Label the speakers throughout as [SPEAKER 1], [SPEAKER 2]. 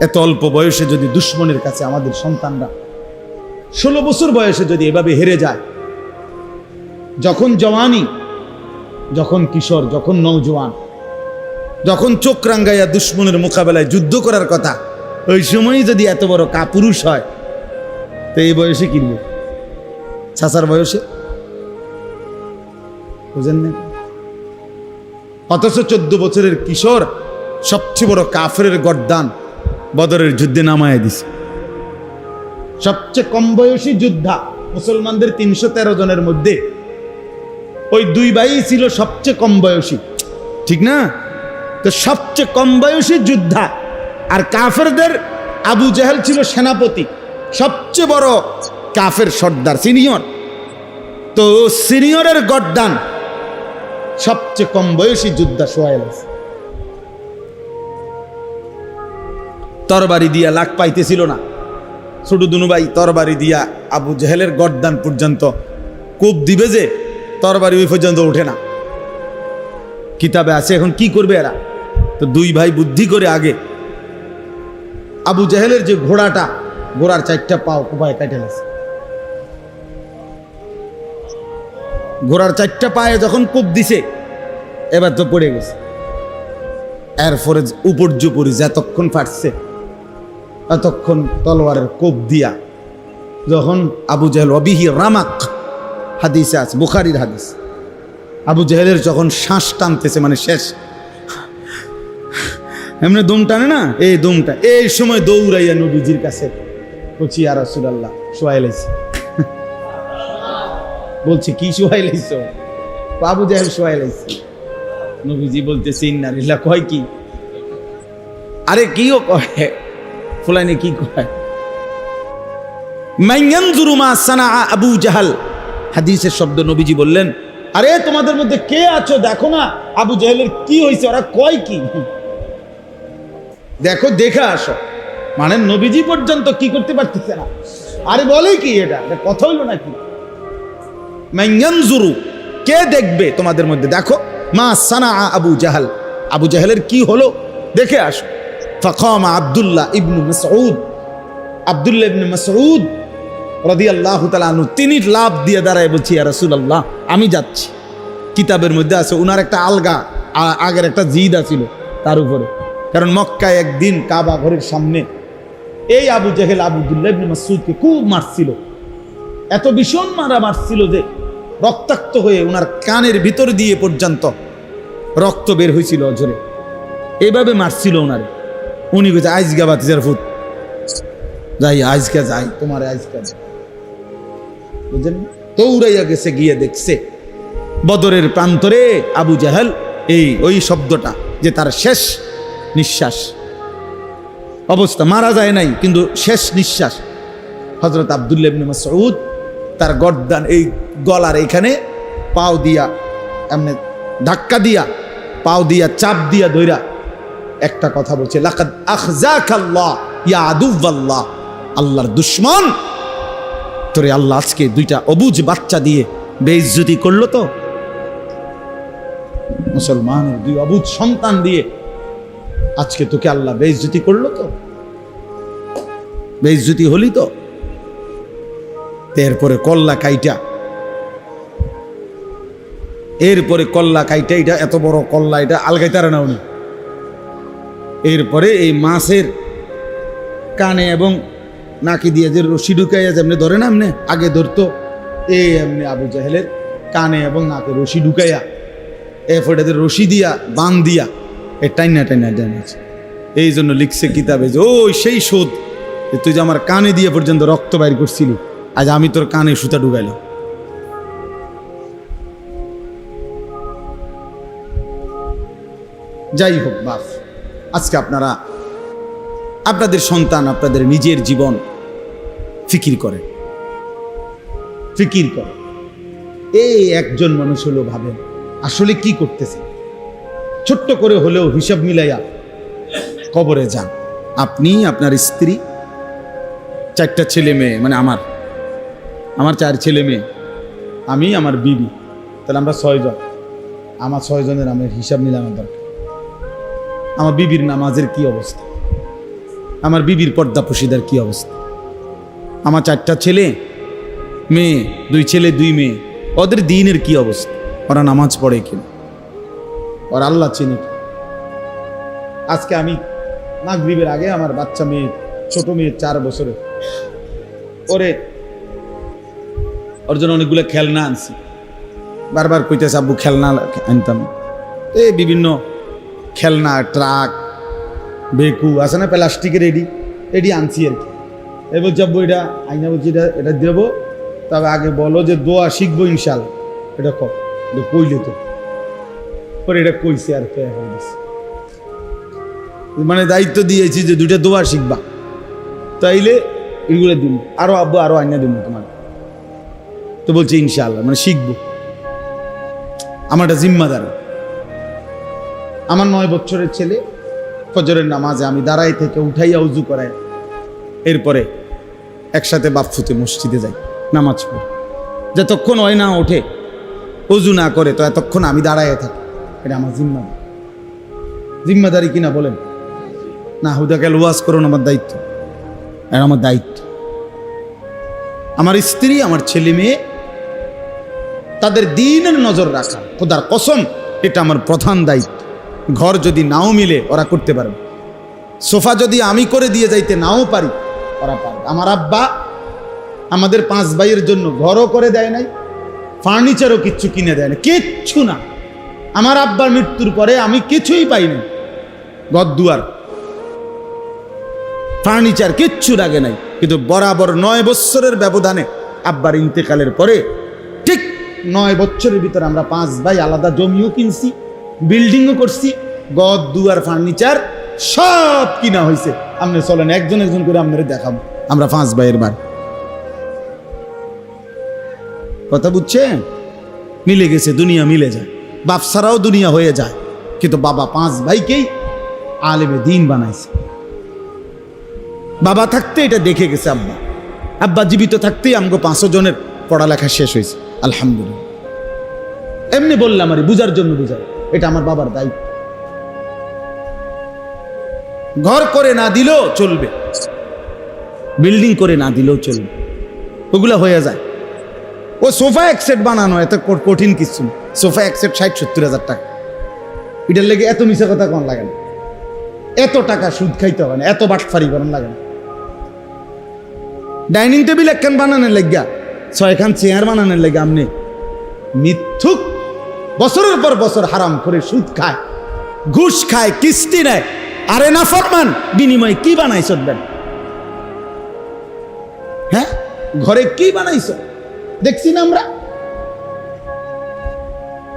[SPEAKER 1] এত অল্প বয়সে যদি দুশ্মনের কাছে আমাদের সন্তানরা ষোলো বছর বয়সে যদি এভাবে হেরে যায়, যখন জওয়ানি, যখন কিশোর, যখন নৌজওয়ান যখন চোখ রাঙ্গাইয়া দুশ্মনের মোকাবেলায় যুদ্ধ করার কথা, ওই সময়ই যদি এত বড় কাপুরুষ হয়, তো এই বয়সে কিনবে চাচার বয়সে? বুঝেন না অথচ চোদ্দ বছরের কিশোর সবচেয়ে বড় কাফের গর্দান বদরের যুদ্ধে নামায় দিছে। সবচেয়ে কম বয়সী যোদ্ধা মুসলমানদের তিনশো তেরো জনের মধ্যে ওই দুই ভাই ছিল সবচেয়ে কম বয়সী। ঠিক না? তো সবচেয়ে কম বয়সী যোদ্ধা আর কাফেরদের আবু জাহেল ছিল সেনাপতি। সবচেয়ে বড় কাফের সর্দার, সিনিয়র। তো সিনিয়রের গড্ডান সবচেয়ে কম বয়সী যোদ্ধা সোয়াইল আছে তরবারি দিয়া লাখ পাইতেছিল না। ছোট দুনুবাই তরবারি দিয়া আবু জেহেলের গড্ডান পর্যন্ত কূপ দিবে যে, তরবারি ওই পর্যন্ত ওঠে না। কিতাবে আছে এখন কি করবে এরা? তো দুই ভাই বুদ্ধি করে আগে। আবু জাহেলের যে ঘোড়াটা, ঘোড়ার চারটা পাও কোপায় কাটে গেছে ঘোড়ার চারটা পায়ে যখন কূপ দিছে, এবার তো পড়ে গেছে। এরপরে উপর্যুপরি যতক্ষণ ফাটছে ততক্ষণ তলোয়ারের কোপ দিয়া যখন আবু জাহেল অবিহি রামাক হাদিসে আছে, বুখারির হাদিস। আবু জাহেলের যখন শ্বাস টানতেছে মানে শেষ। এমনি দম টানে না? এই দমটা। এই সময় দৌড়াইয়া নবীজির কাছে বলছি আর রসুলাল্লাহ সোয়াই বলছে, কি সোয়াই লাইছ? আবু জাহেল সোয়াই লাইছি। নবীজি বলতেছে ইন্নারিল্লা কয় কি? আরে কিও কয়? ফুলাইনে কি কয়? জাহাল। হাদিসের শব্দ নবীজি বললেন, আরে, তোমাদের মধ্যে কে আছো? দেখো না, আবু জাহেলের কি হয়েছে ওরা কয় কি? দেখো, দেখে আসো। মানে নবীজি পর্যন্ত কি করতে পারতেছে না। আরে, বলে কি এটা? এটা কথা হইল নাকি? মাইয়ানজুরু কে দেখবে তোমাদের মধ্যে? দেখো, মা সানা আবু জাহাল। আবু জাহেলের কি হলো? দেখে আসো। ফকাম আবদুল্লাহ ইবনু মাসউদ আবদুল্লাহ ইবনু মাসউদ রাদিয়াল্লাহু তাআলা আনহু, তিনি লাভ দিয়ে দাঁড়ায় বলছি, ইয়া রাসূলুল্লাহ, আমি যাচ্ছি। কিতাবের মধ্যে আছে ওনার একটা আলগা আগের একটা জিদ আছিল তার উপরে। কারণ মক্কায় একদিন কাবা ঘরের সামনে এই আবু জেহেল, আবুদুল্লাহ ইবনে মাসউদকে খুব মারছিল। এত ভীষণ মারা মারছিল যে রক্তাক্ত হয়ে ওনার কানের ভিতর দিয়ে পর্যন্ত রক্ত বের হয়েছিল অঝরে। এভাবে মারছিল ওনারে উনি বলছে আইজগা বাতিজার ফুট যাই আজকে যাই, তোমার আজকে যাই। বুঝলেন? দৌড়াইয়া গেছে, গিয়ে দেখছে, বদরের প্রান্তরে আবু জাহেল, এই, ওই শব্দটা যে তার শেষ নিঃশ্বাস। অবস্থা মারা যায় নাই, কিন্তু শেষ নিঃশ্বাস। হজরত আবদুল্লাহ ইবনে মাসউদ তার গর্দান, এই গলার এইখানে পাও দিয়া, এমনি ধাক্কা দিয়া, পাও দিয়া, চাপ দিয়া ধইরা একটা কথা বলছে, লাকাদ আখজাকাল্লাহ, ইয়া আদুওয়াল্লাহ আল্লাহর দুশ্মন, তোরে আল্লাহ আজকে দুইটা অবুজ বাচ্চা দিয়ে বেইজ্জতি করল তো? মুসলমানের দুই অবুজ সন্তান দিয়ে আজকে তোকে আল্লাহ বেইজ্জতি করল তো? বেইজ্জতি হলি তো? এরপরে কল্লা কাইটা। এরপরে কল্লা কাইটা, এটা এত বড় কল্লা, এটা আলগাইতারে না উনি এরপরে এই মাছের কানে এবং নাকি দিয়ে যে রশি ঢুকাইয়া যেমনি ধরে না এমনি, আগে ধরতো, এই এমনি আবু জাহেলের কানে এবং নাকে রশি ঢুকাইয়া, এরপরে এদের রশি দিয়া, বান দিয়া, এ টাইনা টাইনা ড্যামেজ এই জন্য লিখছে কিতাবে যে, ওই সেই শোধ তুই যে আমার কানে দিয়ে পর্যন্ত রক্ত বাইর করছিলি, আজ আমি তোর কানে সুতা ঢুকাইলাম। যাই হোক বাপ আজকে আপনারা, আপনাদের সন্তান, আপনাদের নিজের জীবন ফিকির করে। ফিকির করে। এই একজন মানুষ হলো ভাবেন, আসলে কি করতেছে? ছোট্ট করে হলেও হিসাব মিলাইয়া কবরে যান। আপনি, আপনার স্ত্রী, চারটা ছেলে মেয়ে মানে আমার আমার চার ছেলে মেয়ে, আমি, আমার বিবি, তাহলে আমরা ছয়জন। আমার ছয়জনের আমার হিসাব মিলানোর দরকার। আমার বিবির নামাজের কি অবস্থা? আমার বিবির পর্দা পুশিদার কি অবস্থা? আমার চারটা ছেলে, মেয়ে, দুই ছেলে, দুই মেয়ে, ওদের দিনের কি অবস্থা? ওরা নামাজ পড়ে কিনা? ওরা আল্লাহ চিনে? আজকে আমি মাগরিবের আগে আমার বাচ্চা মেয়ে, ছোট মেয়ে চার বছরে ওরে, ওর জন্য অনেকগুলো খেলনা আনছি। বারবার কইতেছে, আব্বু, খেলনা আনতাম। এই বিভিন্ন খেলনা ট্রাক বেকু আছে না প্লাস্টিকের এডি এডি আনছি আর কি। এবার আব্বু, এটা আইনা বলছি, এটা এটা দেবো। তবে আগে বলো যে দোয়া শিখব ইনশাল এটা কর। এটা কইলে তো। পরে এটা কইছে আর কে, এখন দিছে। মানে দায়িত্ব দিয়েছি যে দুইটা দোয়া শিখবা। তাইলে এগুলো দিন আরও আব্বু, আরও আইনা দিব তোমার। তো বলছে, ইনশাআল্লাহ। মানে শিখব। আমার একটা জিম্মাদার। আমার নয় বছরের ছেলে ফজরের নামাজে আমি দাঁড়াই থেকে উঠাইয়া উজু করাই এরপরে একসাথে বাপফুতে মসজিদে যাই, নামাজ পড়ি। যতক্ষণ হয় না ওঠে, উজু না করে, তো এতক্ষণ আমি দাঁড়াইয়ে থাকি। এটা আমার জিম্মাদার। জিম্মাদারি কিনা বলেন? না হুদা গেল ওয়াজ করুন, আমার দায়িত্ব। আর আমার দায়িত্ব। আমার স্ত্রী, আমার ছেলে মেয়ে, তাদের দিনের নজর রাখা। খোদার কসম, এটা আমার প্রধান দায়িত্ব। ঘর যদি নাও মিলে, ওরা করতে পারবে। সোফা যদি আমি করে দিয়ে যাইতে নাও পারি, ওরা পারবে। আমার আব্বা আমাদের পাঁচ ভাইয়ের জন্য ঘরও করে দেয় নাই ফার্নিচারও কিচ্ছু কিনে দেয় না কিচ্ছু না। আমার আব্বার মৃত্যুর পরে আমি কিছুই পাইনি ঘর দুয়ার ফার্নিচার কিচ্ছু লাগে নাই। কিন্তু বরাবর নয় বৎসরের ব্যবধানে আব্বার ইন্তেকালের পরে ঠিক নয় বছরের ভিতরে আমরা পাঁচ ভাই আলাদা জমিও কিনছি। বিল্ডিংও করছি, গদ, দুয়ার, ফার্নিচার, সব কিনা হয়েছে আপনি চলেন, একজন একজন করে আপনাদের দেখাবো। আমরা পাঁচ ভাইয়ের বার কথা বুঝছেন? মিলে গেছে, দুনিয়া মিলে যায়। বাপ ছাড়াও দুনিয়া হয়ে যায়। কিন্তু বাবা পাঁচ ভাইকেই আলেমে দিন বানাইছে। বাবা থাকতে এটা দেখে গেছে আব্বা। আব্বা জীবিত থাকতেই আমগো পাঁচশো জনের পড়ালেখা শেষ হয়েছে। আলহামদুলিল্লাহ। এমনি বললাম আরে, বুঝার জন্য বুঝাই। এটা আমার বাবার দায়িত্ব। ঘর করে না দিলেও চলবে। বিল্ডিং করে না দিলেও চলবে। ওগুলো হয়ে যায়। ও সোফা এক সেট বানানো এত কঠিন কিছু সোফা এক সেট ষাট সত্তর হাজার টাকা। এটার লেগে এত মিশা কথা কোন লাগে না। এত টাকা সুদ খাইতে হবে না এত বাটফারি করেন লাগে না। ডাইনিং টেবিল একখান বানানোর লেগা ছয়খান চেয়ার বানানোর লেগে আপনি মিথ্যুক বছরের পর বছর হারাম করে সুদ খায়, ঘুষ খায়, কিস্তি নেয়। আরে না ফরমান, বিনিময়ে কি বানাইছ দেন? হ্যাঁ? ঘরে কি বানাইছ? দেখছি না আমরা।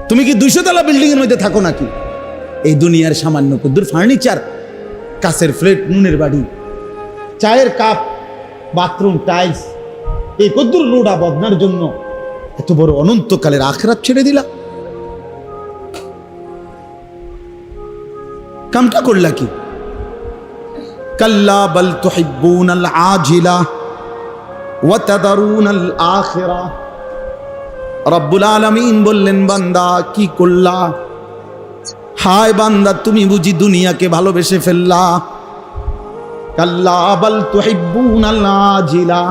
[SPEAKER 1] তুমি কি দুইশো তলা বিল্ডিং এর মধ্যে থাকো নাকি? এই দুনিয়ার সামান্য কুদ্দুর ফার্নিচার, কাছের ফ্লেট, নুনের বাড়ি, চায়ের কাপ, বাথরুম, টাইলস, এই কদ্দুর লোডা বদনার জন্য এত বড় অনন্তকালের আখরাত ছেড়ে দিলা। কামটা করলা কি? কাল্লা বল তুহিব্বুন আল আজিলা ওয়া তাদারুন আল আখিরা। রব্বুল আলামিন বললেন, বান্দা, কি করলা? হায় বান্দা, তুমি বুঝি দুনিয়াকে ভালোবেসে ফেললা। কাল্লা বাল তুহিব্বুন আল আজিলা,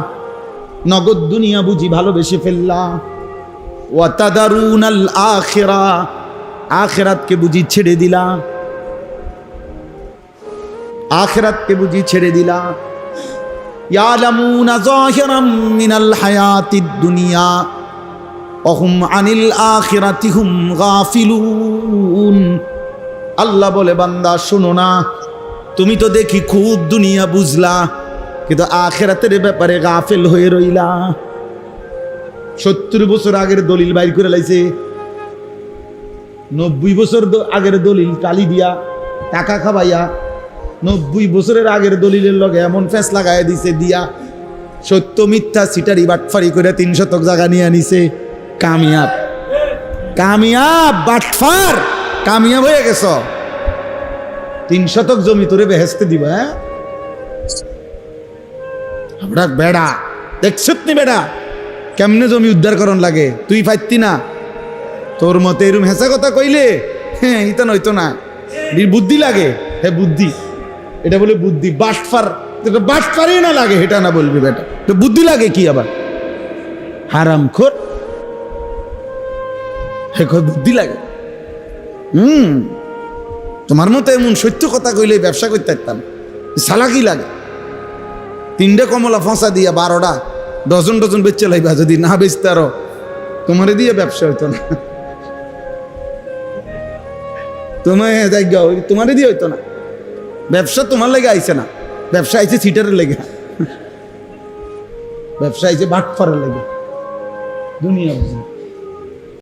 [SPEAKER 1] নগদ দুনিয়া বুঝি ভালোবেসে ফেললা। ওয়া তাদারুন আল আখিরা, আখিরাতকে বুঝি ছেড়ে দিলা। আখিরাতকে বুঝি ছেড়ে দিলা। ইয়ালামুনা যাহিরাম মিনাল হায়াতিদ দুনিয়া, অহুম আনিল আখিরাতি হুম গাফিলুন। আল্লাহ বলে, বান্দা, শোনো না, তুমি তো দেখি খুব দুনিয়া বুঝলা, কিন্তু আখেরাতের ব্যাপারে গাফেল হয়ে রইলা। সত্তর বছর আগের দলিল বাইর করে লাইছে। নব্বই বছর আগের দলিল টালি দিয়া, টাকা খাবাইয়া নব্বই বছরের আগের দলিলের লগে এমন ফেস লাগাই দিছে দিয়া সত্য মিথ্যা সিটারি বাটফারি করে তিন শতক জায়গা নিয়ে নিছে। কামিয়াব। কামিয়াব, বাটফার! কামিয়াব হয়ে গেছ। তিন শতক জমি তোরে বেহেস্তে দিবা হ্যাঁ? আমরা বেড়া। দেখছত নি বেড়া? কেমনে জমি উদ্ধার করন লাগে? তুই পাইতি না? তোর মতে এরম হেসা কথা কইলে হ্যাঁ ইতা নইতো না। বুদ্ধি লাগে। হ্যাঁ বুদ্ধি। এটা বলে বুদ্ধি। বাটফার এটা বাট পারি না লাগে, এটা না বলবি বেটা। তো বুদ্ধি লাগে কি আবার? হারাম খোর। হে বুদ্ধি লাগে। হুম। তোমার মতো এমন সত্য কথা কইলে ব্যবসা করতে পারতাম। সালাকি লাগে। তিনটে কমলা ফসা দিয়া বারোটা ডজন ডজন বেচে লাইবা, যদি না বেচতে আরও। তোমারে দিয়ে ব্যবসা হইতো না। তোমায় ওই- তোমারে দিয়ে হইতো না। ব্যবসা তোমার লেগে আইছে না। ব্যবসা আইছে সিটারের লেগে। ব্যবসা আইছে বাটফারের লেগে। দুনিয়া বুঝি